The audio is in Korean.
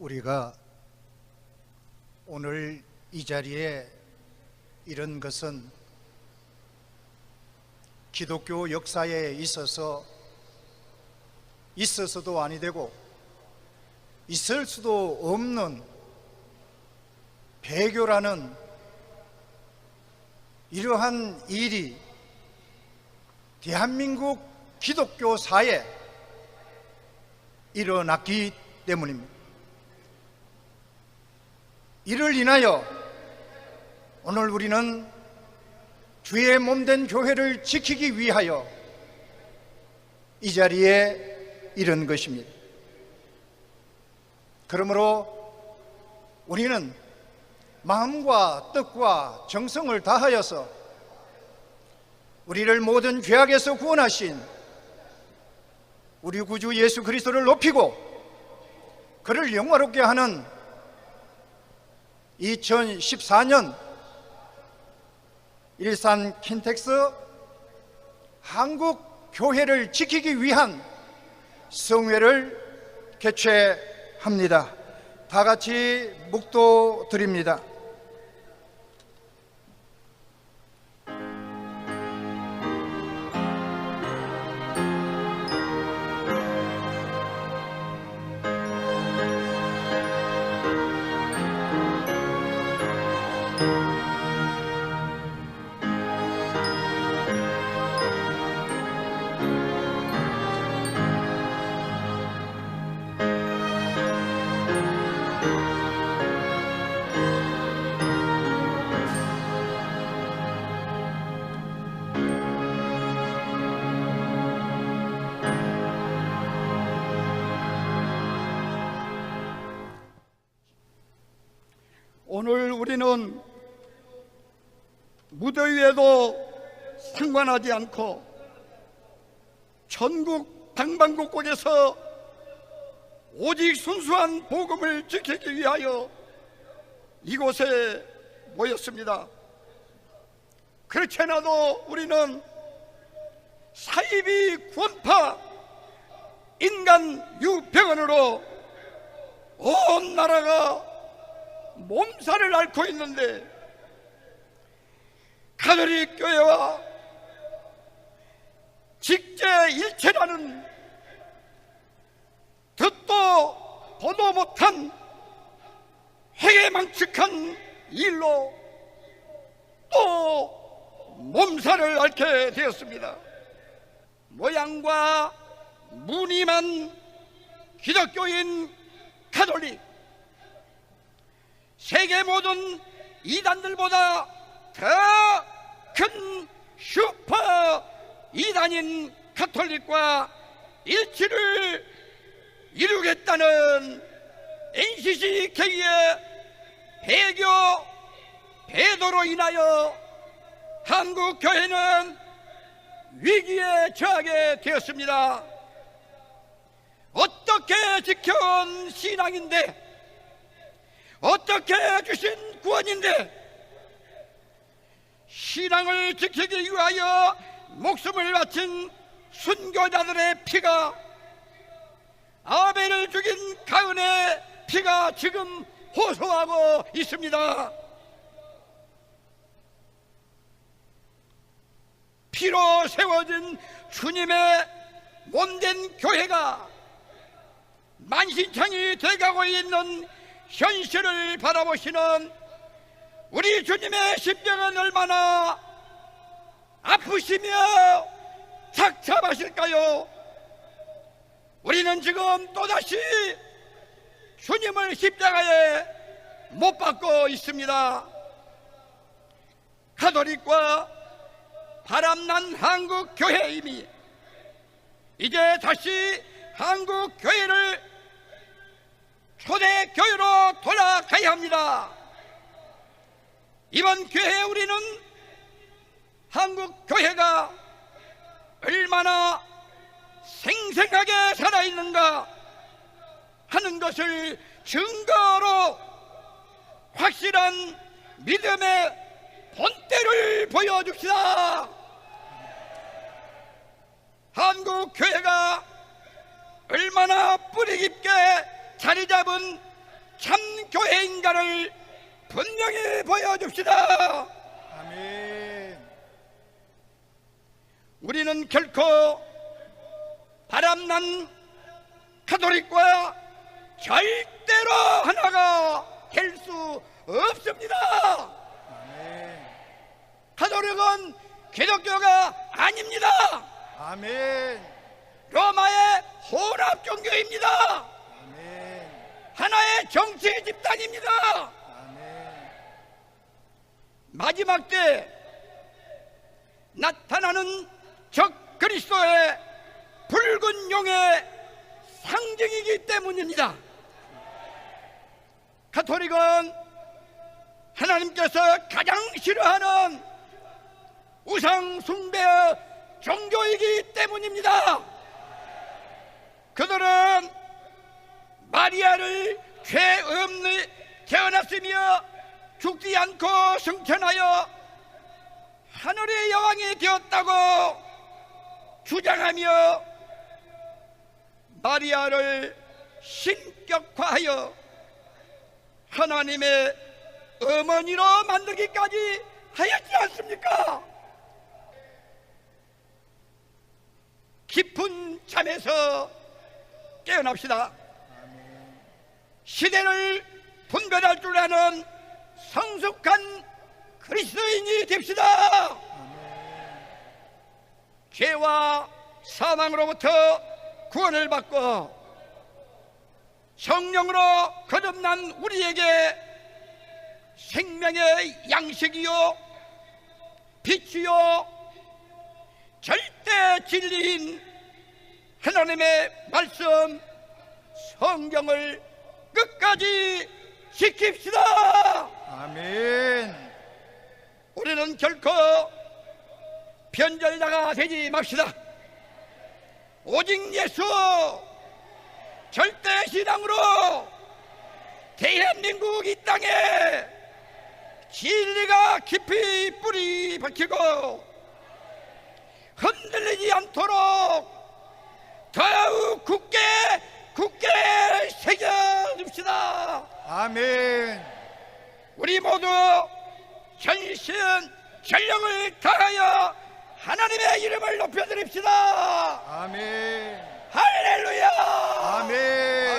우리가 오늘 이 자리에 이런 것은 기독교 역사에 있어서 있어서도 아니 되고 있을 수도 없는 배교라는 이러한 일이 대한민국 기독교 사에 일어났기 때문입니다. 이를 인하여 오늘 우리는 주의 몸된 교회를 지키기 위하여 이 자리에 이른 것입니다. 그러므로 우리는 마음과 뜻과 정성을 다하여서 우리를 모든 죄악에서 구원하신 우리 구주 예수 그리스도를 높이고 그를 영화롭게 하는 2014년 일산 킨텍스 한국 교회를 지키기 위한 성회를 개최합니다. 다 같이 묵도 드립니다. 우리는 무더위에도 상관하지 않고 전국 방방곡곡에서 오직 순수한 복음을 지키기 위하여 이곳에 모였습니다. 그렇지 않아도 우리는 사이비 구원파 인간 유병원으로 온 나라가 몸살을 앓고 있는데 가톨릭 교회와 직제일체라는 듣도 보도 못한 회개망측한 일로 또 몸살을 앓게 되었습니다. 모양과 무늬만 기독교인 가톨릭 세계 모든 이단들보다 더 큰 슈퍼 이단인 카톨릭과 일치를 이루겠다는 NCC K의 배교 배도로 인하여 한국 교회는 위기에 처하게 되었습니다. 어떻게 지켜온 신앙인데 어떻게 주신 구원인데 신앙을 지키기 위하여 목숨을 바친 순교자들의 피가 아벨을 죽인 가은의 피가 지금 호소하고 있습니다. 피로 세워진 주님의 몸된 교회가 만신창이 돼가고 있는 현실을 바라보시는 우리 주님의 심정은 얼마나 아프시며 착잡하실까요? 우리는 지금 또다시 주님을 십자가에 못 박고 있습니다. 가톨릭과 바람난 한국 교회임이 이제 다시 한국 교회를 초대 교회로 돌아가야 합니다. 이번 교회 우리는 한국 교회가 얼마나 생생하게 살아있는가 하는 것을 증거로 확실한 믿음의 본때를 보여줍시다. 한국 교회가 얼마나 뿌리 깊게 자리 잡은 참 교회인가를 분명히 보여줍시다. 아멘. 우리는 결코 바람난 가톨릭과 절대로 하나가 될 수 없습니다. 아멘. 가톨릭은 기독교가 아닙니다. 아멘. 로마의 혼합 종교입니다. 하나의 정치 집단입니다. 마지막 때 나타나는 적 그리스도의 붉은 용의 상징이기 때문입니다. 가톨릭은 하나님께서 가장 싫어하는 우상 숭배의 종교이기 때문입니다. 그들은 마리아를 죄 없는 태어났으며 죽지 않고 승천하여 하늘의 여왕이 되었다고 주장하며 마리아를 신격화하여 하나님의 어머니로 만들기까지 하였지 않습니까? 깊은 잠에서 깨어납시다. 시대를 분별할 줄 아는 성숙한 그리스도인이 됩시다. 죄와 사망으로부터 구원을 받고 성령으로 거듭난 우리에게 생명의 양식이요 빛이요 절대 진리인 하나님의 말씀 성경을 끝까지 지킵시다. 아멘. 우리는 결코 변절자가 되지 맙시다. 오직 예수 절대 신앙으로 대한민국 이 땅에 진리가 깊이 뿌리 박히고 흔들리지 않도록 더욱 굳게 굳게 새겨줍시다. 아멘. 우리 모두 전신 전령을 다하여 하나님의 이름을 높여드립시다. 아멘. 할렐루야. 아멘.